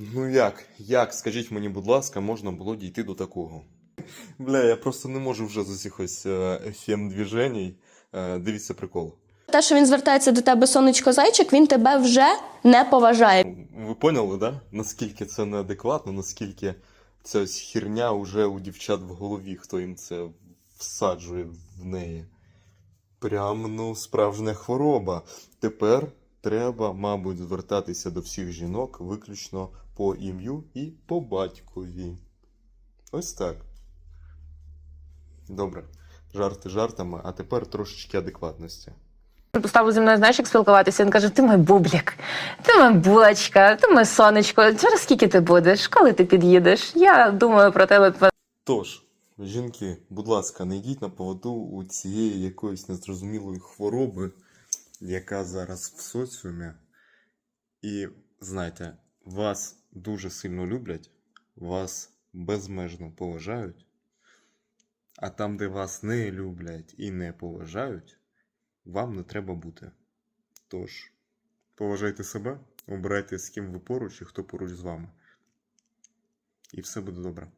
Ну як? Як, скажіть мені, будь ласка, можна було дійти до такого? Бля, я просто не можу вже з усіх ось фем движеній. Е, Дивіться прикол. Те, що він звертається до тебе сонечко зайчик, він тебе вже не поважає. Ви поняли, да? Наскільки це неадекватно, наскільки ця ось херня уже у дівчат в голові, хто їм це всаджує в неї. Прям, ну, справжня хвороба. Тепер треба, мабуть, звертатися до всіх жінок виключно по ім'ю і по батькові. Ось так. Добре. Жарти жартами, а тепер трошечки адекватності. Поставив зі мною, знаєш, як спілкуватися. Він каже: ти мій бублік, ти моя булочка, ти моє сонечко. Через скільки ти будеш? Коли ти під'їдеш? Я думаю про тебе Тож, жінки, будь ласка, не йдіть на поводу у цієї якоїсь незрозумілої хвороби, яка зараз в соціумі. І знайте, вас дуже сильно люблять, вас безмежно поважають, а там, де вас не люблять і не поважають, вам не треба бути. Тож, поважайте себе, обирайте з ким ви поруч і хто поруч з вами. І все буде добре.